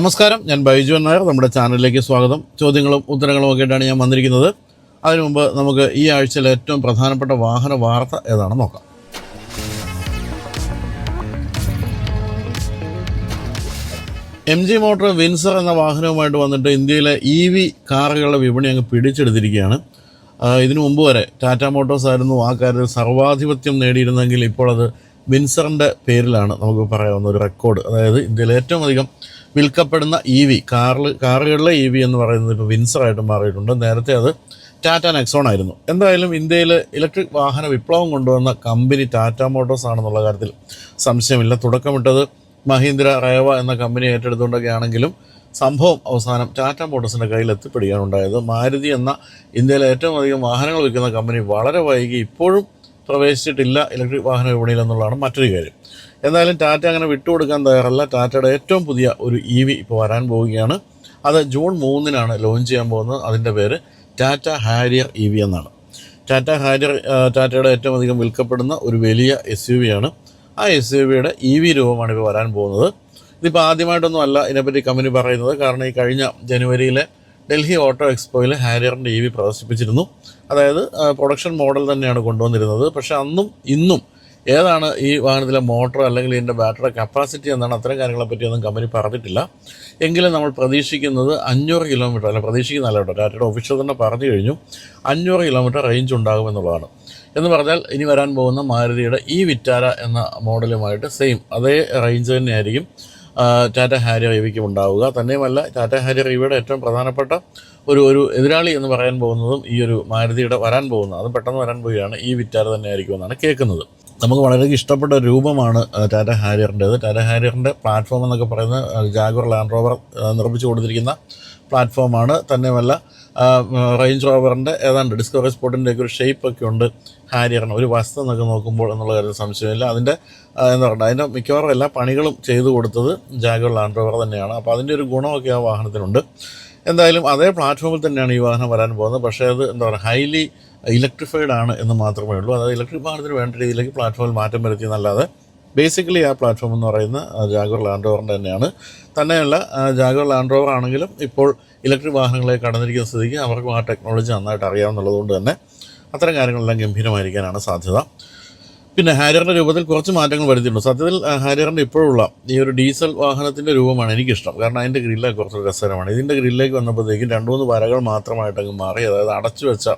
നമസ്കാരം. ഞാൻ ബൈജു നായർ. നമ്മുടെ ചാനലിലേക്ക് സ്വാഗതം. ചോദ്യങ്ങളും ഉത്തരങ്ങളും ഒക്കെ ആയിട്ടാണ് ഞാൻ വന്നിരിക്കുന്നത്. അതിനു മുമ്പ് നമുക്ക് ഈ ആഴ്ചയിലെ ഏറ്റവും പ്രധാനപ്പെട്ട വാഹന വാർത്ത ഏതാണെന്ന് നോക്കാം. എം ജി മോട്ടോർ വിൻസർ എന്ന വാഹനവുമായിട്ട് വന്നിട്ട് ഇന്ത്യയിലെ ഇ വി കാറുകളുടെ വിപണി അങ്ങ് പിടിച്ചെടുത്തിരിക്കുകയാണ്. ഇതിനു മുമ്പ് വരെ ടാറ്റ മോട്ടോഴ്സ് ആയിരുന്നു ആ കാര്യത്തിൽ സർവാധിപത്യം നേടിയിരുന്നെങ്കിൽ ഇപ്പോൾ അത് വിൻസറിന്റെ പേരിലാണ് നമുക്ക് പറയാവുന്ന ഒരു റെക്കോർഡ്. അതായത് ഇന്ത്യയിലെ ഏറ്റവും അധികം വിൽക്കപ്പെടുന്ന ഇ വി കാറിൽ കാറുകളിലെ ഇ വി എന്ന് പറയുന്നത് ഇപ്പോൾ വിൻസറായിട്ട് മാറിയിട്ടുണ്ട്. നേരത്തെ അത് ടാറ്റ നെക്സോൺ ആയിരുന്നു. എന്തായാലും ഇന്ത്യയിൽ ഇലക്ട്രിക് വാഹന വിപ്ലവം കൊണ്ടുവന്ന കമ്പനി ടാറ്റ മോട്ടോഴ്സ് ആണെന്നുള്ള കാര്യത്തിൽ സംശയമില്ല. തുടക്കമിട്ടത് മഹീന്ദ്ര റേവ എന്ന കമ്പനി ഏറ്റെടുത്തുകൊണ്ടൊക്കെ ആണെങ്കിലും സംഭവം അവസാനം ടാറ്റ മോട്ടോഴ്സിന്റെ കയ്യിൽ എത്തിപ്പിടിക്കാനുണ്ടായത് മാരുതി എന്ന ഇന്ത്യയിലെ ഏറ്റവും അധികം വാഹനങ്ങൾ വിൽക്കുന്ന കമ്പനി വളരെ വൈകി ഇപ്പോഴും പ്രവേശിച്ചിട്ടില്ല ഇലക്ട്രിക് വാഹന വിപണിയിൽ എന്നുള്ളതാണ് മറ്റൊരു കാര്യം. എന്തായാലും ടാറ്റ അങ്ങനെ വിട്ടുകൊടുക്കാൻ തയ്യാറല്ല. ടാറ്റയുടെ ഏറ്റവും പുതിയ ഒരു ഇ വി ഇപ്പോൾ വരാൻ പോവുകയാണ്. അത് ജൂൺ മൂന്നിനാണ് ലോഞ്ച് ചെയ്യാൻ പോകുന്നത്. അതിന്റെ പേര് ടാറ്റ ഹാരിയർ ഇ വി എന്നാണ്. ടാറ്റ ഹാരിയർ ടാറ്റയുടെ ഏറ്റവും അധികം വിൽക്കപ്പെടുന്ന ഒരു വലിയ എസ് യു വി ആണ്. ആ എസ് യു വിയുടെ ഇ വി രൂപമാണ് ഇപ്പോൾ വരാൻ പോകുന്നത്. ഇതിപ്പോൾ ആദ്യമായിട്ടൊന്നും അല്ല ഇതിനെപ്പറ്റി കമ്പനി പറയുന്നത്. കാരണം ഈ കഴിഞ്ഞ ജനുവരിയിലെ ഡൽഹി ഓട്ടോ എക്സ്പോയിൽ ഹാരിയറിന്റെ ഇ വി പ്രദർശിപ്പിച്ചിരുന്നു. അതായത് പ്രൊഡക്ഷൻ മോഡൽ തന്നെയാണ് കൊണ്ടുവന്നിരുന്നത്. പക്ഷേ അന്നും ഇന്നും ഏതാണ് ഈ വാഹനത്തിലെ മോട്ടോർ അല്ലെങ്കിൽ ഇതിന്റെ ബാറ്ററി കപ്പാസിറ്റി എന്നാണ് അത്തരം കാര്യങ്ങളെ പറ്റിയൊന്നും കമ്പനി പറഞ്ഞിട്ടില്ല. എങ്കിലും നമ്മൾ പ്രതീക്ഷിക്കുന്നത് അഞ്ഞൂറ് കിലോമീറ്റർ അല്ല പ്രതീക്ഷിക്കുന്നല്ല കേട്ടോ ടാറ്റയുടെ ഒഫീഷ്യൽ തന്നെ പറഞ്ഞു കഴിഞ്ഞു. അഞ്ഞൂറ് കിലോമീറ്റർ റേഞ്ച് ഉണ്ടാകുമെന്നുള്ളതാണ് എന്ന് പറഞ്ഞാൽ ഇനി വരാൻ പോകുന്ന മാരുതിയുടെ ഈ വിറ്റാര എന്ന മോഡലുമായിട്ട് സെയിം അതേ റേഞ്ച് തന്നെയായിരിക്കും ടാറ്റ ഹാരിയർ ഇവയ്ക്കും ഉണ്ടാവുക. തന്നെയുമല്ല ടാറ്റ ഹാരിയർ ഇവയുടെ ഏറ്റവും പ്രധാനപ്പെട്ട ഒരു ഒരു എതിരാളി എന്ന് പറയാൻ പോകുന്നതും ഈ ഒരു മാരുതിയുടെ വരാൻ പോകുന്നത് അത് പെട്ടെന്ന് വരാൻ പോവുകയാണ് ഈ വിറ്റാര തന്നെ ആയിരിക്കും എന്നാണ് കേൾക്കുന്നത്. നമുക്ക് വളരെ ഇഷ്ടപ്പെട്ട രൂപമാണ് ടാറ്റ ഹാരിയറിന്റേത് ടാറ്റ ഹാരിയറിന്റെ പ്ലാറ്റ്ഫോം എന്നൊക്കെ പറയുന്ന ജാഗുർ ലാൻഡ് റോവർ നിർമ്മിച്ചു കൊടുത്തിരിക്കുന്ന പ്ലാറ്റ്ഫോമാണ് തന്നെയുമല്ല റേഞ്ച് റോവറിന്റെ ഏതാണ്ട് ഡിസ്കവറി സ്പോട്ടിന്റെ ഒക്കെ ഒരു ഷേപ്പ് ഒക്കെ ഉണ്ട് ഹാരിയറിന് ഒരു വസ്തു എന്നൊക്കെ നോക്കുമ്പോൾ എന്നുള്ള കാര്യം സംശയമില്ല. അതിന്റെ എന്താ പറയുക അതിന്റെ മിക്കവാറും എല്ലാ പണികളും ചെയ്തു കൊടുത്തത് ജാഗുർ ലാൻഡ് റോവർ തന്നെയാണ്. അപ്പോൾ അതിന്റെ ഒരു ഗുണമൊക്കെ ആ വാഹനത്തിനുണ്ട്. എന്തായാലും അതേ പ്ലാറ്റ്ഫോമിൽ തന്നെയാണ് ഈ വാഹനം വരാൻ പോകുന്നത്. പക്ഷേ അത് എന്താ പറയുക ഹൈലി ഇലക്ട്രിഫൈഡ് ആണ് എന്ന് മാത്രമേ ഉള്ളൂ. അതായത് ഇലക്ട്രിക് വാഹനത്തിന് വേണ്ട രീതിയിലേക്ക് പ്ലാറ്റ്ഫോമിൽ മാറ്റം വരുത്തി എന്നല്ലാതെ ബേസിക്കലി ആ പ്ലാറ്റ്ഫോം എന്ന് പറയുന്ന ആ, ലാൻഡ് റോവറിന്റെ തന്നെയാണ്. തന്നെയല്ല ആ, ലാൻഡ് റോവർ ആണെങ്കിലും ഇപ്പോൾ ഇലക്ട്രിക് വാഹനങ്ങളെ കടന്നിരിക്കുന്ന സ്ഥിതിക്ക് അവർക്കും ആ ടെക്നോളജി നന്നായിട്ട് അറിയാമെന്നുള്ളതുകൊണ്ട് തന്നെ അത്തരം കാര്യങ്ങളെല്ലാം ഗംഭീരമായിരിക്കാനാണ് സാധ്യത. പിന്നെ ഹാരിയറിന്റെ രൂപത്തിൽ കുറച്ച് മാറ്റങ്ങൾ വരുത്തിയിട്ടുണ്ട്. സത്യത്തിൽ ഹാരിയറിന്റെ ഇപ്പോഴുള്ള ഈ ഒരു ഡീസൽ വാഹനത്തിന്റെ രൂപമാണ് എനിക്കിഷ്ടം. കാരണം അതിന്റെ ഗ്രില്ലൊക്കെ കുറച്ച് രസകരമാണ്. ഇതിന്റെ ഗ്രില്ലിലേക്ക് വന്നപ്പോഴത്തേക്കും രണ്ട് മൂന്ന് വരകൾ മാത്രമായിട്ടങ്ങ് മാറി അതായത് അടച്ചു വെച്ച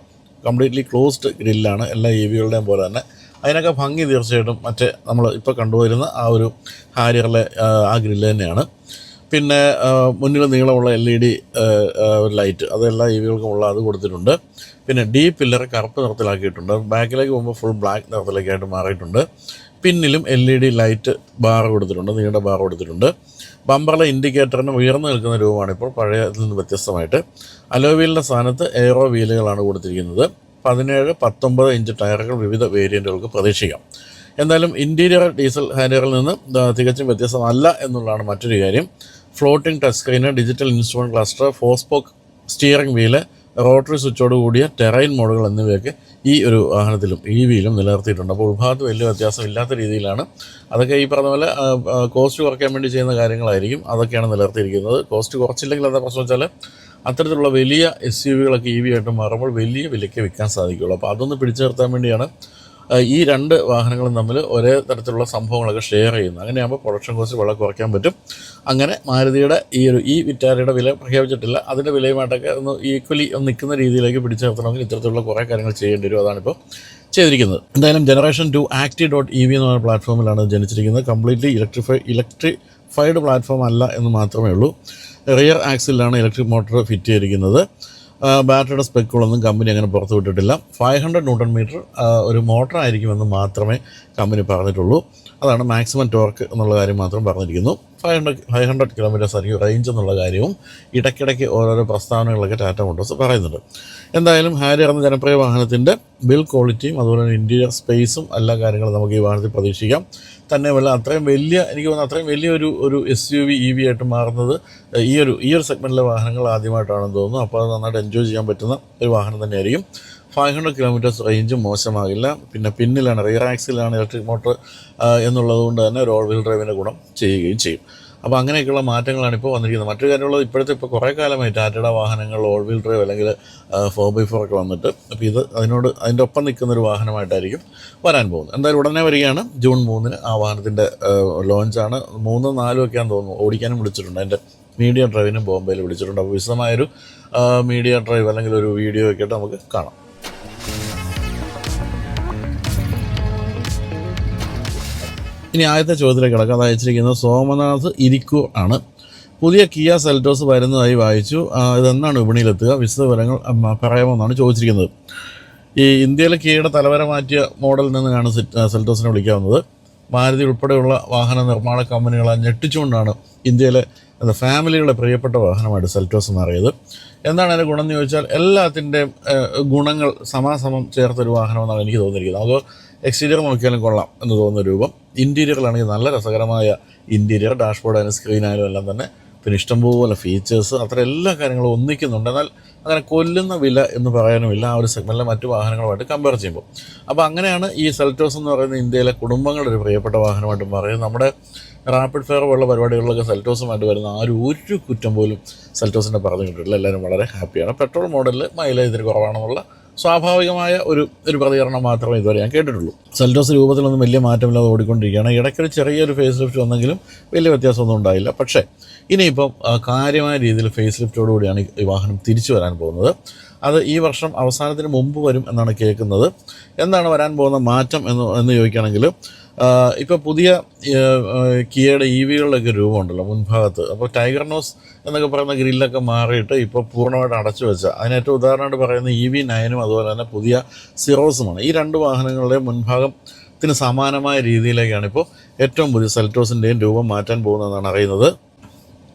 കംപ്ലീറ്റ്ലി ക്ലോസ്ഡ് ഗ്രില്ലാണ് എല്ലാ ഇ വികളുടെയും പോലെ തന്നെ. അതിനൊക്കെ ഭംഗി തീർച്ചയായിട്ടും മറ്റേ നമ്മൾ ഇപ്പോൾ കണ്ടുവരുന്ന ആ ഒരു ഹാരിയറിലെ ആ, ഗ്രില്ല് തന്നെയാണ്. പിന്നെ മുന്നിൽ നീളമുള്ള എൽ ഇ ഡി ലൈറ്റ് അതെല്ലാ ഇ വികൾക്കുമുള്ള അത് കൊടുത്തിട്ടുണ്ട്. പിന്നെ ഡി പില്ലർ കറുപ്പ് നിറത്തിലാക്കിയിട്ടുണ്ട്. ബാക്കിലേക്ക് പോകുമ്പോൾ ഫുൾ ബ്ലാക്ക് നിറത്തിലേക്കായിട്ട് മാറിയിട്ടുണ്ട്. പിന്നിലും L E D light bar കൊടുത്തിട്ടുണ്ട് നീണ്ട ബാർ കൊടുത്തിട്ടുണ്ട്. ബമ്പറിലെ ഇൻഡിക്കേറ്ററിന് ഉയർന്നു നിൽക്കുന്ന രൂപമാണ് ഇപ്പോൾ പഴയതിൽ നിന്ന് വ്യത്യസ്തമായിട്ട് അലോവീലിന്റെ സ്ഥാനത്ത് എയറോ വീലുകളാണ് കൊടുത്തിരിക്കുന്നത്. പതിനേഴ് പത്തൊമ്പത് ഇഞ്ച് ടയറുകൾ വിവിധ വേരിയന്റുകൾക്ക് പ്രതീക്ഷിക്കാം. എന്തായാലും ഇന്റീരിയർ ഡീസൽ ഹാരിയറിൽ നിന്ന് തികച്ചും വ്യത്യസ്തമല്ല എന്നുള്ളതാണ് മറ്റൊരു കാര്യം. Floating touch screen digital instrument cluster four spoke steering wheel rotary സ്വിച്ചോട് കൂടിയ ടെറൈൻ മോഡുകൾ എന്നിവയൊക്കെ ഈ ഒരു വാഹനത്തിലും ഇ വിയിലും നിലനിർത്തിയിട്ടുണ്ട്. അപ്പോൾ ഉൾഭാഗത്ത് വലിയ വ്യത്യാസം ഇല്ലാത്ത രീതിയിലാണ്. അതൊക്കെ ഈ പറഞ്ഞ പോലെ കോസ്റ്റ് കുറയ്ക്കാൻ വേണ്ടി ചെയ്യുന്ന കാര്യങ്ങളായിരിക്കും. അതൊക്കെയാണ് നിലനിർത്തിയിരിക്കുന്നത്. കോസ്റ്റ് കുറച്ചില്ലെങ്കിൽ എന്താ പ്രശ്നം വെച്ചാൽ അത്തരത്തിലുള്ള വലിയ എസ് യു വികളൊക്കെ ഇ വി ആയിട്ട് മാറുമ്പോൾ വലിയ വിലയ്ക്ക് വിൽക്കാൻ സാധിക്കുള്ളൂ അപ്പോൾ അതൊന്ന് പിടിച്ചു നിർത്താൻ വേണ്ടിയാണ് ഈ രണ്ട് വാഹനങ്ങളും തമ്മിൽ ഒരേ തരത്തിലുള്ള സംഭവങ്ങളൊക്കെ ഷെയർ ചെയ്യുന്നു. അങ്ങനെയാകുമ്പോൾ പ്രൊഡക്ഷൻ കോസ്റ്റ് വളരെ കുറയ്ക്കാൻ പറ്റും. അങ്ങനെ മാരുതിയുടെ ഈ ഒരു ഈ വിറ്റാരയുടെ വില പ്രഖ്യാപിച്ചിട്ടില്ല. അതിന്റെ വിലയുമായിട്ടൊക്കെ ഒന്ന് ഈക്വലി ഒന്ന് നിൽക്കുന്ന രീതിയിലേക്ക് പിടിച്ചു നിർത്തണമെങ്കിൽ ഇത്തരത്തിലുള്ള കുറേ കാര്യങ്ങൾ ചെയ്യേണ്ടി വരും. അതാണിപ്പോൾ ചെയ്തിരിക്കുന്നത്. എന്തായാലും generation two Acti dot E V എന്ന് പറഞ്ഞ പ്ലാറ്റ്ഫോമിലാണ് ജനിച്ചിരിക്കുന്നത്. കംപ്ലീറ്റ്ലി ഇലക്ട്രിഫൈ ഇലക്ട്രിഫൈഡ് പ്ലാറ്റ്ഫോം അല്ല എന്ന് മാത്രമേ ഉള്ളൂ. റിയർ ആക്സിലാണ് ഇലക്ട്രിക് മോട്ടോർ ഫിറ്റ് ചെയ്തിരിക്കുന്നത്. ബാറ്ററിയുടെ സ്പെക്കുകളൊന്നും കമ്പനി അങ്ങനെ പുറത്തു വിട്ടിട്ടില്ല ഫൈവ് ഹൺഡ്രഡ് ന്യൂട്ടൺ മീറ്റർ ഒരു മോട്ടർ ആയിരിക്കുമെന്ന് മാത്രമേ കമ്പനി പറഞ്ഞിട്ടുള്ളൂ. അതാണ് മാക്സിമം ടോർക്ക് എന്നുള്ള കാര്യം മാത്രം പറഞ്ഞിരിക്കുന്നു. Five hundred five hundred kilometres ആയിരിക്കും റേഞ്ച് എന്നുള്ള കാര്യവും ഇടയ്ക്കിടയ്ക്ക് ഓരോരോ പ്രസ്താവനകളൊക്കെ ടാറ്റ മോട്ടോഴ്സ് പറയുന്നുണ്ട്. എന്തായാലും ഹാരി എന്ന ജനപ്രിയ വാഹനത്തിന്റെ ബിൽ ക്വാളിറ്റിയും അതുപോലെ തന്നെ ഇന്റീരിയർ സ്പേസും എല്ലാ കാര്യങ്ങളും നമുക്ക് ഈ വാഹനത്തിൽ പ്രതീക്ഷിക്കാം. തന്നെയുമല്ല അത്രയും വലിയ എനിക്ക് തോന്നുന്നു അത്രയും വലിയൊരു ഒരു S U V E V ആയിട്ട് മാറുന്നത് ഈ ഒരു ഈ ഒരു സെഗ്മെന്റിലെ വാഹനങ്ങൾ ആദ്യമായിട്ടാണെന്ന് തോന്നുന്നു. അപ്പോൾ അത് നന്നായിട്ട് എൻജോയ് ചെയ്യാൻ പറ്റുന്ന ഒരു വാഹനം തന്നെയായിരിക്കും. ഫൈവ് ഹൺഡ്രഡ് കിലോമീറ്റേഴ്സ് റേഞ്ചും മോശമാകില്ല. പിന്നെ പിന്നിലാണ് റിയർ ആക്സിലാണ് ഇലക്ട്രിക് മോട്ടോർ എന്നുള്ളതുകൊണ്ട് തന്നെ ഒരു ഓൾ വീൽ ഡ്രൈവിന്റെ ഗുണം ചെയ്യുകയും ചെയ്യും. അപ്പോൾ അങ്ങനെയൊക്കെയുള്ള മാറ്റങ്ങളാണ് ഇപ്പോൾ വന്നിരിക്കുന്നത്. മറ്റൊരു കാര്യമുള്ളത് ഇപ്പോഴത്തെ ഇപ്പോൾ കുറേ കാലമായി ടാറ്റയുടെ വാഹനങ്ങൾ ഓൾ വീൽ ഡ്രൈവ് അല്ലെങ്കിൽ ഫോർ ബൈ ഫോർ ഒക്കെ വന്നിട്ട് അപ്പോൾ ഇത് അതിനോട് അതിന്റെ ഒപ്പം നിൽക്കുന്ന ഒരു വാഹനമായിട്ടായിരിക്കും വരാൻ പോകുന്നത്. എന്തായാലും ഉടനെ വരികയാണ്. ജൂൺ മൂന്നിന് ആ വാഹനത്തിന്റെ ലോഞ്ചാണ് മൂന്ന് നാലും ഒക്കെയാണെന്ന് തോന്നുന്നു. ഓടിക്കാനും വിളിച്ചിട്ടുണ്ട്. അതിന്റെ മീഡിയ ഡ്രൈവിനും ബോംബെയിൽ വിളിച്ചിട്ടുണ്ട്. അപ്പോൾ വിശദമായൊരു മീഡിയ ഡ്രൈവ് അല്ലെങ്കിൽ ഒരു വീഡിയോ ഒക്കെ ആയിട്ട് നമുക്ക് കാണാം. ഇനി ആദ്യത്തെ ചോദ്യത്തിലേക്ക് കിടക്കാം. അത് അയച്ചിരിക്കുന്നത് സോമനാഥ് ഇരിക്കു ആണ്. പുതിയ കിയ സെൽറ്റോസ് വരുന്നതായി വായിച്ചു. ഇതെന്നാണ് വിപണിയിലെത്തുക? വിശദവിവരങ്ങൾ പറയാമെന്നാണ് ചോദിച്ചിരിക്കുന്നത്. ഈ ഇന്ത്യയിലെ കിയയുടെ തലവര മാറ്റിയ മോഡലിൽ നിന്നാണ് സെൽറ്റോസിനെ വിളിക്കാവുന്നത്. മാരുതി ഉൾപ്പെടെയുള്ള വാഹന നിർമ്മാണ കമ്പനികളെ ഞെട്ടിച്ചുകൊണ്ടാണ് ഇന്ത്യയിലെ ഫാമിലികളുടെ പ്രിയപ്പെട്ട വാഹനമായിട്ട് സെൽറ്റോസ് മാറിയത്. എന്താണ് അതിന്റെ ഗുണം എന്ന് ചോദിച്ചാൽ എല്ലാത്തിന്റെയും ഗുണങ്ങൾ സമാസമം ചേർത്തൊരു വാഹനമെന്നാണ് എനിക്ക് തോന്നിയിരിക്കുന്നത്. അത് എക്സ്റ്റീരിയർ നോക്കിയാലും കൊള്ളാം എന്ന് തോന്നുന്ന രൂപം. ഇന്റീരിയറിലാണെങ്കിൽ നല്ല രസകരമായ ഇന്റീരിയർ ഡാഷ്ബോർഡ് ആയാലും സ്ക്രീൻ ആയാലും എല്ലാം തന്നെ. പിന്നെ ഇഷ്ടംപോലെ ഫീച്ചേഴ്സ് അത്ര എല്ലാ കാര്യങ്ങളും ഒന്നിക്കുന്നുണ്ട്. എന്നാൽ അങ്ങനെ കൊല്ലുന്ന വില എന്ന് പറയാനുമില്ല. ആ ഒരു സെഗ്മെന്റിലെ മറ്റു വാഹനങ്ങളുമായിട്ട് കമ്പയർ ചെയ്യുമ്പോൾ. അപ്പോൾ അങ്ങനെയാണ് ഈ സെൽറ്റോസ് എന്ന് പറയുന്ന ഇന്ത്യയിലെ കുടുംബങ്ങളുടെ ഒരു പ്രിയപ്പെട്ട വാഹനമായിട്ട് പറയുന്നത്. നമ്മുടെ റാപ്പിഡ് ഫെയർ പോലുള്ള പരിപാടികളിലൊക്കെ സെൽറ്റോസുമായിട്ട് വരുന്ന ആരും ഒരു കുറ്റം പോലും സെൽറ്റോസിന്റെ പറഞ്ഞു കിട്ടിയിട്ടില്ല എല്ലാവരും വളരെ ഹാപ്പിയാണ് പെട്രോൾ മോഡലിൽ മൈലേജ് ഇതിന് കുറവാണെന്നുള്ള സ്വാഭാവികമായ ഒരു ഒരു പ്രതികരണം മാത്രമേ ഇതുവരെ ഞാൻ കേട്ടിട്ടുള്ളൂ. സെൽറ്റോസ് രൂപത്തിലൊന്നും വലിയ മാറ്റമില്ലാതെ ഓടിക്കൊണ്ടിരിക്കുകയാണ്. ഇടയ്ക്കൊരു ചെറിയൊരു ഫേസ് ലിഫ്റ്റ് വന്നെങ്കിലും വലിയ വ്യത്യാസമൊന്നും ഉണ്ടായില്ല. പക്ഷേ ഇനിയിപ്പം കാര്യമായ രീതിയിൽ ഫേസ് ലിഫ്റ്റോടുകൂടിയാണ് ഈ വാഹനം തിരിച്ചു വരാൻ പോകുന്നത്. അത് ഈ വർഷം അവസാനത്തിന് മുമ്പ് വരും എന്നാണ് കേൾക്കുന്നത്. എന്താണ് വരാൻ പോകുന്ന മാറ്റം എന്ന് എന്ന് ചോദിക്കുകയാണെങ്കിൽ ഇപ്പോൾ പുതിയ കിയയുടെ ഇ വികളുടെയൊക്കെ രൂപമുണ്ടല്ലോ മുൻഭാഗത്ത്. അപ്പോൾ ടൈഗർ നോസ് എന്നൊക്കെ പറയുന്ന ഗ്രില്ലൊക്കെ മാറിയിട്ട് ഇപ്പോൾ പൂർണമായിട്ട് അടച്ചു വെച്ച അതിന് ഏറ്റവും ഉദാഹരണമായിട്ട് പറയുന്ന ഇ വി നയനും അതുപോലെ തന്നെ പുതിയ സിറോസുമാണ്. ഈ രണ്ട് വാഹനങ്ങളുടെ മുൻഭാഗത്തിന് സമാനമായ രീതിയിലേക്കാണ് ഇപ്പോൾ ഏറ്റവും പുതിയ സെൽറ്റോസിന്റെയും രൂപം മാറ്റാൻ പോകുന്നതെന്നാണ് അറിയുന്നത്.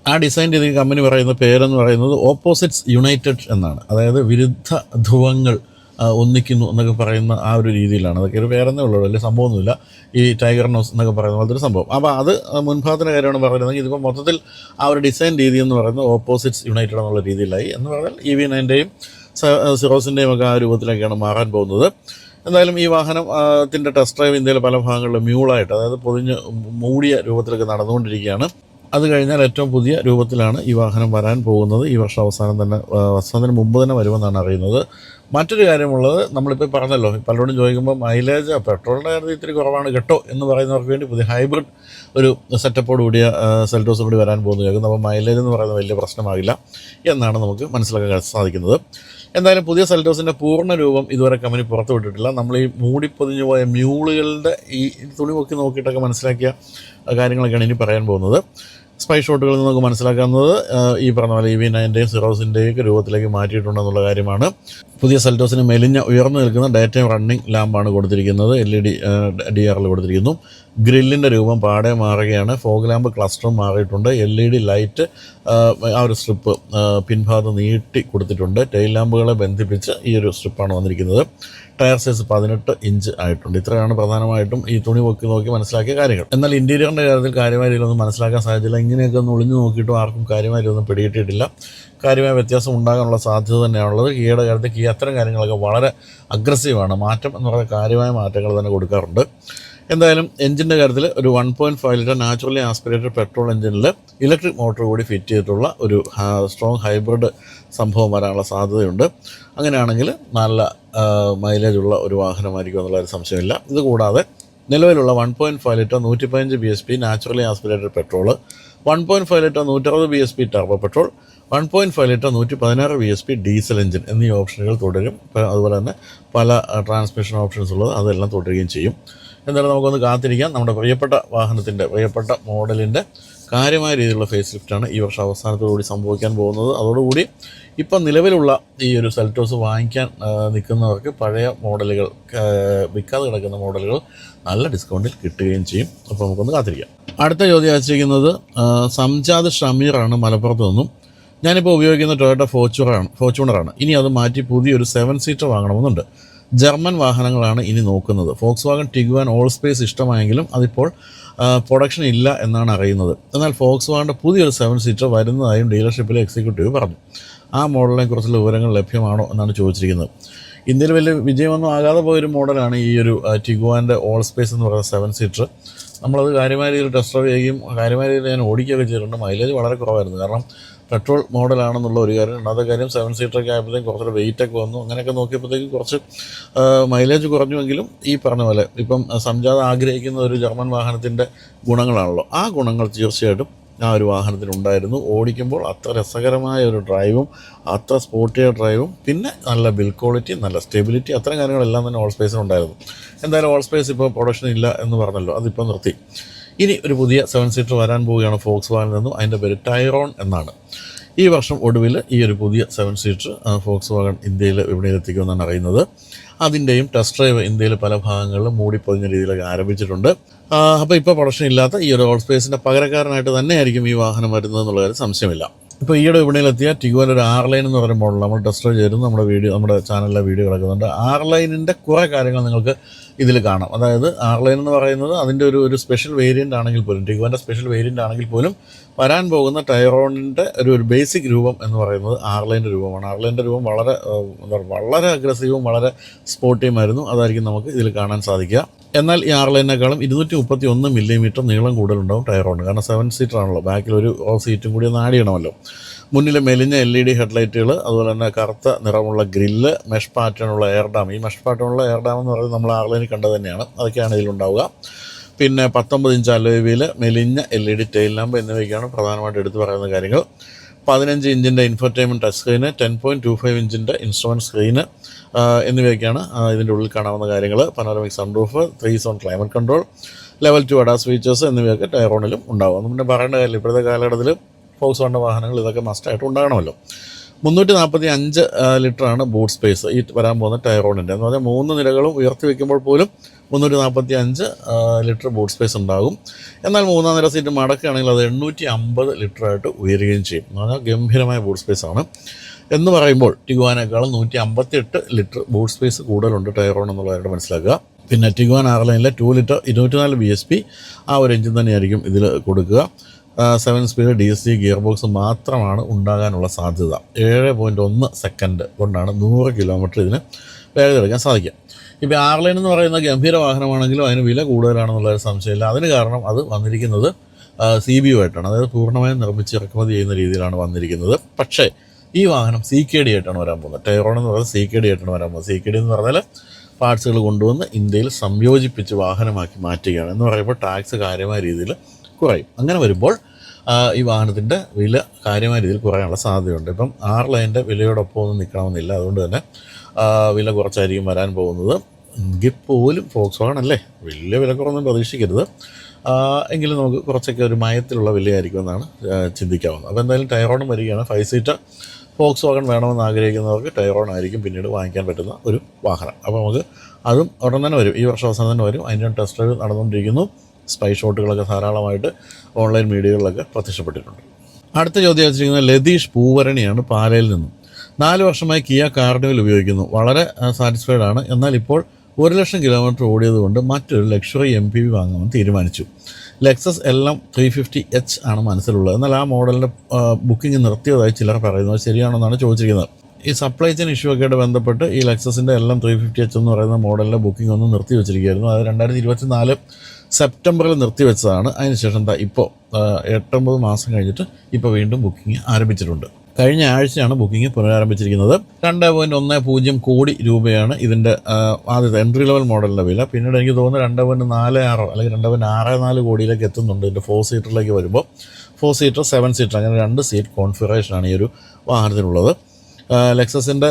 ആ ഡിസൈൻ ചെയ്ത കമ്പനി പറയുന്ന പേരെന്ന് പറയുന്നത് ഓപ്പോസിറ്റ്സ് യുണൈറ്റഡ് എന്നാണ്. അതായത് വിരുദ്ധ ധ്രുവങ്ങൾ ഒന്നിക്കുന്നു എന്നൊക്കെ പറയുന്ന ആ ഒരു രീതിയിലാണ്. അതൊക്കെ ഒരു വേറെ ഉള്ളൂ. വലിയ സംഭവമൊന്നുമില്ല. ഈ ടൈഗർ നോസ് എന്നൊക്കെ പറയുന്ന പോലത്തെ ഒരു സംഭവം. അപ്പോൾ അത് മുൻഭാഗത്തിന്റെ കാര്യമാണ് പറയുന്നത് ഇതിപ്പോൾ മൊത്തത്തിൽ ആ ഒരു ഡിസൈൻ രീതി എന്ന് പറയുന്നത് ഓപ്പോസിറ്റ്സ് യുണൈറ്റഡ് എന്നുള്ള രീതിയിലായി എന്ന് പറഞ്ഞാൽ ഇ വി നയന്റെയും സിറോസിന്റെയും ഒക്കെ ആ രൂപത്തിലേക്കാണ് മാറാൻ പോകുന്നത്. എന്തായാലും ഈ വാഹനം ആ, ടെസ്റ്റ് ഡ്രൈവ് ഇന്ത്യയിലെ പല ഭാഗങ്ങളിലും മ്യൂളായിട്ട് അതായത് പൊതിഞ്ഞ് മൂടിയ രൂപത്തിലൊക്കെ നടന്നുകൊണ്ടിരിക്കുകയാണ്. അത് കഴിഞ്ഞാൽ ഏറ്റവും പുതിയ രൂപത്തിലാണ് ഈ വാഹനം വരാൻ പോകുന്നത്. ഈ വർഷം അവസാനം തന്നെ അവസാനത്തിന് മുമ്പ് തന്നെ വരുമെന്നാണ് അറിയുന്നത്. മറ്റൊരു കാര്യമുള്ളത് നമ്മളിപ്പോൾ പറഞ്ഞല്ലോ പലരോടും ചോദിക്കുമ്പോൾ മൈലേജ് പെട്രോളിന്റെ കാര്യത്തിൽ ഇത്തിരി കുറവാണ് കേട്ടോ എന്ന് പറയുന്നവർക്ക് വേണ്ടി പുതിയ ഹൈബ്രിഡ് ഒരു സെറ്റപ്പോട് കൂടിയ സെൽറ്റോസും കൂടി വരാൻ പോകുന്നു. കേൾക്കുന്നു. അപ്പോൾ മൈലേജ് എന്ന് പറയുന്നത് വലിയ പ്രശ്നമാകില്ല എന്നാണ് നമുക്ക് മനസ്സിലാക്കാൻ സാധിക്കുന്നത്. എന്തായാലും പുതിയ സെൽറ്റോസിന്റെ പൂർണ രൂപം ഇതുവരെ കമ്പനി പുറത്തു വിട്ടിട്ടില്ല. നമ്മൾ ഈ മൂടിപ്പൊതിഞ്ഞു പോയ മ്യൂളുകളുടെ ഈ തുണി പൊക്കി നോക്കിയിട്ടൊക്കെ മനസ്സിലാക്കിയ കാര്യങ്ങളൊക്കെയാണ് ഇനി പറയാൻ പോകുന്നത്. സ്പൈ ഷോട്ടുകളിൽ നിന്ന് നമുക്ക് മനസ്സിലാക്കാവുന്നത് ഈ പറഞ്ഞ പോലെ ഇ വി നയന്റെയും സിറോസിന്റെയും ഒക്കെ രൂപത്തിലേക്ക് മാറ്റിയിട്ടുണ്ടെന്നുള്ള കാര്യമാണ്. പുതിയ സെൽറ്റോസിന് മെലിഞ്ഞ ഉയർന്നു നിൽക്കുന്ന ഡേറ്റയും റണ്ണിങ് ലാമ്പാണ് കൊടുത്തിരിക്കുന്നത്. എൽ ഇ ഡി ഡി ആറിൽ കൊടുത്തിരിക്കുന്നു. ഗ്രില്ലിന്റെ രൂപം പാടെ മാറുകയാണ്. ഫോഗ് ലാമ്പ് ക്ലസ്റ്ററും മാറിയിട്ടുണ്ട്. എൽ ഇ ഡി ലൈറ്റ് ആ ഒരു സ്ട്രിപ്പ് പിൻഭാഗത്ത് നീട്ടി കൊടുത്തിട്ടുണ്ട്. ടെയിൽ ലാമ്പുകളെ ബന്ധിപ്പിച്ച് ഈ ഒരു സ്ട്രിപ്പാണ് വന്നിരിക്കുന്നത്. ടയർ സൈസ് പതിനെട്ട് ഇഞ്ച് ആയിട്ടുണ്ട്. ഇത്രയാണ് പ്രധാനമായിട്ടും ഈ തുണി പൊക്കി നോക്കി മനസ്സിലാക്കിയ കാര്യങ്ങൾ. എന്നാൽ ഇന്റീരിയറിന്റെ കാര്യത്തിൽ കാര്യമായ രീതിയിലൊന്നും മനസ്സിലാക്കാൻ സാധിച്ചില്ല. ഇങ്ങനെയൊക്കെ ഒന്ന് ഒളിഞ്ഞു നോക്കിയിട്ടും ആർക്കും കാര്യമായ രീതിയൊന്നും പിടികിട്ടിയിട്ടില്ല. കാര്യമായ വ്യത്യാസം ഉണ്ടാകാനുള്ള സാധ്യത തന്നെയാണുള്ളത്. കീയുടെ കാര്യത്തിൽ കീ അത്തരം കാര്യങ്ങളൊക്കെ വളരെ അഗ്രസീവാണ് മാറ്റം എന്ന് പറയുന്ന കാര്യമായ മാറ്റങ്ങൾ തന്നെ കൊടുക്കാറുണ്ട്. എന്തായാലും എഞ്ചിന്റെ കാര്യത്തിൽ ഒരു one point five litre naturally aspirated petrol എഞ്ചിനിൽ ഇലക്ട്രിക് മോട്ടോർ കൂടി ഫിറ്റ് ചെയ്തിട്ടുള്ള ഒരു സ്ട്രോങ് ഹൈബ്രിഡ് സംഭവം വരാനുള്ള സാധ്യതയുണ്ട്. അങ്ങനെയാണെങ്കിൽ നല്ല മൈലേജ് ഉള്ള ഒരു വാഹനമായിരിക്കും എന്നുള്ള ഒരു സംശയമില്ല. ഇതുകൂടാതെ നിലവിലുള്ള വൺ പോയിന്റ് ഫൈവ് ലിറ്റർ നൂറ്റി പതിനഞ്ച് B S P naturally aspirated petrol one point five litre നൂറ്ററുപത് B S P turbo petrol one point five litre നൂറ്റി പതിനാറ് B S P diesel engine എന്നീ ഓപ്ഷനുകൾ തുടരും. അതുപോലെ തന്നെ പല ട്രാൻസ്മിഷൻ ഓപ്ഷൻസ് ഉള്ളത് അതെല്ലാം തുടരുകയും ചെയ്യും. എന്തായാലും നമുക്കൊന്ന് കാത്തിരിക്കാം. നമ്മുടെ പ്രിയപ്പെട്ട വാഹനത്തിന്റെ പ്രിയപ്പെട്ട മോഡലിന്റെ കാര്യമായ രീതിയിലുള്ള ഫേസ് ലിഫ്റ്റാണ് ഈ വർഷം അവസാനത്തോടുകൂടി സംഭവിക്കാൻ പോകുന്നത്. അതോടുകൂടി ഇപ്പം നിലവിലുള്ള ഈ ഒരു സെൽറ്റോസ് വാങ്ങിക്കാൻ നിൽക്കുന്നവർക്ക് പഴയ മോഡലുകൾ വിൽക്കാതെ കിടക്കുന്ന മോഡലുകൾ നല്ല ഡിസ്കൗണ്ടിൽ കിട്ടുകയും ചെയ്യും. അപ്പോൾ നമുക്കൊന്ന് കാത്തിരിക്കാം. അടുത്ത ചോദ്യം അയച്ചിരിക്കുന്നത് സംജാദ് ഷമീറാണ് മലപ്പുറത്ത് നിന്നും. ഞാനിപ്പോൾ ഉപയോഗിക്കുന്ന ടൊയോട്ട ഫോർച്യൂണറാണ് ഫോർച്യൂണറാണ്. ഇനി അത് മാറ്റി പുതിയൊരു സെവൻ സീറ്റർ വാങ്ങണമെന്നുണ്ട്. ജർമ്മൻ വാഹനങ്ങളാണ് ഇനി നോക്കുന്നത്. Volkswagen Tiguan Allspace ഇഷ്ടമായെങ്കിലും അതിപ്പോൾ പ്രൊഡക്ഷൻ ഇല്ല എന്നാണ് അറിയുന്നത്. എന്നാൽ ഫോക്സ് വാഗന്റെ പുതിയൊരു സെവൻ സീറ്റർ വരുന്നതായും ഡീലർഷിപ്പിലെ എക്സിക്യൂട്ടീവ് പറഞ്ഞു. ആ മോഡലിനെ കുറിച്ചുള്ള വിവരങ്ങൾ ലഭ്യമാണോ എന്നാണ് ചോദിച്ചിരിക്കുന്നത്. ഇന്ത്യയിൽ വലിയ വിജയമൊന്നും ആകാതെ പോയൊരു മോഡലാണ് ഈ ഒരു ടിഗുവാന്റെ ഓൾ സ്പേസ് എന്ന് പറയുന്ന സെവൻ സീറ്റർ നമ്മളത് കാര്യമായ രീതിയിൽ ടെസ്റ്റ് ഡ്രൈവ് ചെയ്യുകയും കാര്യമായ രീതിയിൽ ഞാൻ ഓടിക്കുകയൊക്കെ ചെയ്തിട്ടുണ്ട്. മൈലേജ് വളരെ കുറവായിരുന്നു. കാരണം പെട്രോൾ മോഡലാണെന്നുള്ള ഒരു കാര്യം രണ്ടാമത്തെ കാര്യം സെവൻ സീറ്ററൊക്കെ ആയപ്പോഴത്തേക്കും വെയിറ്റ് ഒക്കെ വന്നു. അങ്ങനെയൊക്കെ നോക്കിയപ്പോഴത്തേക്ക് കുറച്ച് മൈലേജ് കുറഞ്ഞുവെങ്കിലും ഈ പറഞ്ഞ പോലെ ഇപ്പം സംജാത ആഗ്രഹിക്കുന്ന ഒരു ജർമ്മൻ വാഹനത്തിന്റെ ഗുണങ്ങളാണല്ലോ. ആ ഗുണങ്ങൾ തീർച്ചയായിട്ടും ആ ഒരു വാഹനത്തിനുണ്ടായിരുന്നു. ഓടിക്കുമ്പോൾ അത്ര രസകരമായ ഒരു ഡ്രൈവും അത്ര സ്പോർട്ടിയ ഡ്രൈവും പിന്നെ നല്ല ബിൽ ക്വാളിറ്റി നല്ല സ്റ്റെബിലിറ്റി അത്തരം കാര്യങ്ങളെല്ലാം തന്നെ ഓൾ സ്പേസിനുണ്ടായിരുന്നു എന്തായാലും ഓൾ സ്പേസ് ഇപ്പോൾ പ്രൊഡക്ഷൻ ഇല്ല എന്ന് പറഞ്ഞല്ലോ. അതിപ്പോൾ നിർത്തി. ഇനി ഒരു പുതിയ സെവൻ സീറ്റർ വരാൻ പോവുകയാണ് ഫോക്സ് വാനിൽ നിന്നും അതിന്റെ പേര് ടൈറോൺ എന്നാണ്. ഈ വർഷം ഒടുവിൽ ഈ ഒരു പുതിയ സെവൻ സീറ്റർ ഫോക്സ് വാഗൺ ഇന്ത്യയിൽ വിപണിയിലെത്തിക്കുമെന്നാണ് അറിയുന്നത്. അതിന്റെയും ടെസ്റ്റ് ഡ്രൈവ് ഇന്ത്യയിൽ പല ഭാഗങ്ങളിലും മൂടിപ്പൊതിഞ്ഞ രീതിയിലൊക്കെ ആരംഭിച്ചിട്ടുണ്ട്. അപ്പോൾ ഇപ്പോൾ പ്രൊഡക്ഷൻ ഇല്ലാത്ത ഈ ഒരു ഓൾ സ്പേസിന്റെ പകരക്കാരനായിട്ട് തന്നെയായിരിക്കും ഈ വാഹനം വരുന്നത് എന്നുള്ള കാര്യം സംശയമില്ല. ഇപ്പോൾ ഈയിടെ വിപണിയിലെത്തിയ ടിഗോൻ ഒരു ആർ ലൈൻ എന്ന് പറയുന്ന മോഡൽ നമ്മൾ ടെസ്റ്റ് ചെയ്തിരുന്നു. നമ്മുടെ വീഡിയോ നമ്മുടെ ചാനലിലെ വീഡിയോ കിടക്കുന്നുണ്ട് ആർ ലൈനിന്റെ കുറേ കാര്യങ്ങൾ നിങ്ങൾക്ക് ഇതിൽ കാണാം. അതായത് ആർലൈൻ എന്ന് പറയുന്നത് അതിന്റെ ഒരു ഒരു സ്പെഷ്യൽ വേരിയന്റ് ആണെങ്കിൽ പോലും ടിഗോന്റെ സ്പെഷ്യൽ വേരിയന്റ് ആണെങ്കിൽ പോലും വരാൻ പോകുന്ന ടൈറോണിന്റെ ഒരു ഒരു ബേസിക് രൂപം എന്ന് പറയുന്നത് ആർലൈന്റെ രൂപമാണ്. ആർലൈന്റെ രൂപം വളരെ എന്താ വളരെ അഗ്രസീവും വളരെ സ്പോർട്ടിയുമായിരുന്നു അതായിരിക്കും നമുക്ക് ഇതിൽ കാണാൻ സാധിക്കുക. എന്നാൽ ഈ ആർലൈനേക്കാളും ഇരുന്നൂറ്റി മുപ്പത്തി ഒന്ന് മില്ലിമീറ്റർ നീളം കൂടുതലുണ്ടാവും ടയറോണ് കാരണം സെവൻ സീറ്റർ ആണല്ലോ. ബാക്കിൽ ഒരു സീറ്റും കൂടി ഒന്ന് ആഡ് ചെയ്യണമല്ലോ. മുന്നിൽ മെലിഞ്ഞ എൽ ഇ ഡി ഹെഡ്ലൈറ്റുകൾ അതുപോലെ തന്നെ കറുത്ത നിറമുള്ള ഗ്രില്ല് മെഷ് പാറ്റേണുള്ള എയർ ഡാം. ഈ മെഷ് പാറ്റേണുള്ള എയർ ഡാം എന്ന് പറയുന്നത് നമ്മൾ ആർലൈനിൽ കണ്ടത് തന്നെയാണ്. അതൊക്കെയാണ് ഇതിലുണ്ടാവുക പിന്നെ പത്തൊമ്പത് ഇഞ്ച് അലോയിൽ മെലിഞ്ഞ L E D tail lamp എന്നിവയ്ക്കാണ് പ്രധാനമായിട്ട് എടുത്തു പറയുന്ന കാര്യങ്ങൾ. പതിനഞ്ച് ഇഞ്ചിന്റെ infotainment touch screen ten point two five ഇഞ്ചിന്റെ instrument screen എന്നിവയൊക്കെയാണ് ഇതിന്റെ ഉള്ളിൽ കാണാവുന്ന കാര്യങ്ങൾ panoramic sunroof three zone climate control level two ADAS features എന്നിവയൊക്കെ ടയറോണിലും ഉണ്ടാവും. അതുകൊണ്ട് പറയേണ്ട കാര്യം ഇപ്പോഴത്തെ കാലഘട്ടത്തിൽ ഫോക്സ് വണ്ട വാഹനങ്ങൾ ഇതൊക്കെ മസ്റ്റായിട്ട് ഉണ്ടാകണമല്ലോ. മുന്നൂറ്റി നാൽപ്പത്തി അഞ്ച് ലിറ്ററാണ് ബൂട്ട് സ്പേസ് ഈ വരാൻ പോകുന്ന ടയറോണിന്റെ എന്ന് പറഞ്ഞാൽ മൂന്ന് നിലകളും ഉയർത്തി വെക്കുമ്പോൾ പോലും മുന്നൂറ്റി നാൽപ്പത്തി അഞ്ച് ലിറ്റർ ബൂട്ട് സ്പേസ് ഉണ്ടാകും. എന്നാൽ മൂന്നാം നില സീറ്റ് മടക്കുകയാണെങ്കിൽ അത് എണ്ണൂറ്റി അമ്പത് ലിറ്ററായിട്ട് ഉയരുകയും ചെയ്യും. എന്ന് പറഞ്ഞാൽ ഗംഭീരമായ ബൂട്ട് സ്പേസ് ആണ്. എന്ന് പറയുമ്പോൾ ടിഗുവാനേക്കാളും നൂറ്റി അമ്പത്തിയെട്ട് ലിറ്റർ ബൂട്ട് സ്പേസ് കൂടുതലുണ്ട് ടയറോൺ എന്നുള്ളതായിട്ട് മനസ്സിലാക്കുക. പിന്നെ ടിഗുവാൻ ആർ ലൈനിലെ ടു ലിറ്റർ ഇരുന്നൂറ്റി നാല് ബി എസ് പി ആ ഒരു എഞ്ചിൻ തന്നെയായിരിക്കും ഇതിൽ കൊടുക്കുക. Seven speed D S C gear box മാത്രമാണ് ഉണ്ടാകാനുള്ള സാധ്യത. ഏഴ് പോയിന്റ് ഒന്ന് സെക്കൻഡ് കൊണ്ടാണ് നൂറ് കിലോമീറ്റർ ഇതിന് വേഗത എടുക്കാൻ സാധിക്കുക. ഇപ്പോൾ ആർ ലൈൻ എന്ന് പറയുന്ന ഗംഭീര വാഹനമാണെങ്കിലും അതിന് വില കൂടുതലാണെന്നുള്ളൊരു സംശയമില്ല. അതിന് കാരണം അത് വന്നിരിക്കുന്നത് സി ബി ആയിട്ടാണ്. അതായത് പൂർണമായും നിർമ്മിച്ച് ഇറക്കുമതി ചെയ്യുന്ന രീതിയിലാണ് വന്നിരിക്കുന്നത്. പക്ഷേ ഈ വാഹനം സി കെ ഡി ആയിട്ടാണ് വരാൻ പോകുന്നത്. ടയറോൺ എന്ന് പറയുന്നത് സി കെ ഡി ആയിട്ടാണ് വരാൻ പോകുന്നത്. സി കെ ഡി എന്ന് പറഞ്ഞാൽ പാർട്സുകൾ കൊണ്ടുവന്ന് ഇന്ത്യയിൽ സംയോജിപ്പിച്ച് വാഹനമാക്കി മാറ്റുകയാണ്. എന്ന് പറയുമ്പോൾ ടാക്സ് കാര്യമായ രീതിയിൽ കുറയും. അങ്ങനെ വരുമ്പോൾ ഈ വാഹനത്തിന്റെ വില കാര്യമായ രീതിയിൽ കുറയാനുള്ള സാധ്യതയുണ്ട്. ഇപ്പം ആറ് ലൈന്റെ വിലയോടൊപ്പം ഒന്നും നിൽക്കണമെന്നില്ല അതുകൊണ്ട് തന്നെ വില കുറച്ചായിരിക്കും വരാൻ പോകുന്നത്. എങ്കിൽ പോലും ഫോക്സ് വാഗൺ അല്ലേ? വലിയ വില കുറവൊന്നും പ്രതീക്ഷിക്കരുത്. എങ്കിലും നമുക്ക് കുറച്ചൊക്കെ ഒരു മയത്തിലുള്ള വിലയായിരിക്കും എന്നാണ് ചിന്തിക്കാവുന്നത്. അപ്പോൾ എന്തായാലും ടയറോണും വരികയാണ്. ഫൈവ് സീറ്റർ ഫോക്സ് വാഗൺ വേണമെന്ന് ആഗ്രഹിക്കുന്നവർക്ക് ടയറോൺ ആയിരിക്കും പിന്നീട് വാങ്ങിക്കാൻ പറ്റുന്ന ഒരു വാഹനം. അപ്പോൾ നമുക്ക് അതും ഉടൻ തന്നെ വരും. ഈ വർഷം അവസാനം തന്നെ വരും. അതിന്റെ ടെസ്റ്റ് ഡ്രൈവ് നടന്നുകൊണ്ടിരിക്കുന്നു. സ്പൈ ഷോട്ടുകളൊക്കെ ധാരാളമായിട്ട് ഓൺലൈൻ മീഡിയകളിലൊക്കെ പ്രത്യക്ഷപ്പെട്ടിട്ടുണ്ട്. അടുത്ത ചോദ്യം വെച്ചിരിക്കുന്നത് ലതീഷ് പൂവരണിയാണ് പാലയിൽ നിന്നും. നാല് വർഷമായി കിയ കാർണിവൽ ഉപയോഗിക്കുന്നു. വളരെ സാറ്റിസ്ഫൈഡ് ആണ്. എന്നാൽ ഇപ്പോൾ ഒരു ലക്ഷം കിലോമീറ്റർ ഓടിയതുകൊണ്ട് മറ്റൊരു ലക്ഷറി എം പി വി വാങ്ങാമെന്ന് തീരുമാനിച്ചു. ലെക്സസ് എല്ലാം ത്രീ ഫിഫ്റ്റി എച്ച് ആണ് മനസ്സിലുള്ളത്. എന്നാൽ ആ മോഡലിന്റെ ബുക്കിംഗ് നിർത്തിയതായി ചിലർ പറയുന്നു. ശരിയാണെന്നാണ് ചോദിച്ചിരിക്കുന്നത്. ഈ സപ്ലൈ ചെയിൻ ഇഷ്യൂ ഒക്കെ ആയിട്ട് ബന്ധപ്പെട്ട് ഈ ലെക്സസിന്റെ എല്ലാം ത്രീ ഫിഫ്റ്റി എച്ച് എന്ന് പറയുന്ന മോഡലിന്റെ ബുക്കിംഗ് ഒന്ന് നിർത്തി വെച്ചിരിക്കുകയായിരുന്നു അത് രണ്ടായിരത്തി ഇരുപത്തി നാല് സെപ്റ്റംബറിൽ നിർത്തിവെച്ചതാണ്. അതിനുശേഷം എന്താ ഇപ്പോൾ എട്ടൊമ്പത് മാസം കഴിഞ്ഞിട്ട് ഇപ്പോൾ വീണ്ടും ബുക്കിംഗ് ആരംഭിച്ചിട്ടുണ്ട്. കഴിഞ്ഞ ആഴ്ചയാണ് ബുക്കിംഗ് പുനരാരംഭിച്ചിരിക്കുന്നത്. രണ്ട് പോയിന്റ് ഒന്ന് പൂജ്യം കോടി രൂപയാണ് ഇതിന്റെ ആദ്യത്തെ എൻട്രി ലെവൽ മോഡലിന്റെ വില. പിന്നീട് എനിക്ക് തോന്നുന്നു രണ്ട് പോയിന്റ് നാല് ആറോ അല്ലെങ്കിൽ രണ്ട് പോയിന്റ് ആറ് നാല് കോടിയിലേക്ക് എത്തുന്നുണ്ട് ഇതിന്റെ ഫോർ സീറ്ററിലേക്ക് വരുമ്പോൾ ഫോർ സീറ്റർ സെവൻ സീറ്റർ അങ്ങനെ രണ്ട് സീറ്റ് കോൺഫിഗറേഷനാണ് ഈ ഒരു വാഹനത്തിനുള്ളത്. ലെക്സസിന്റെ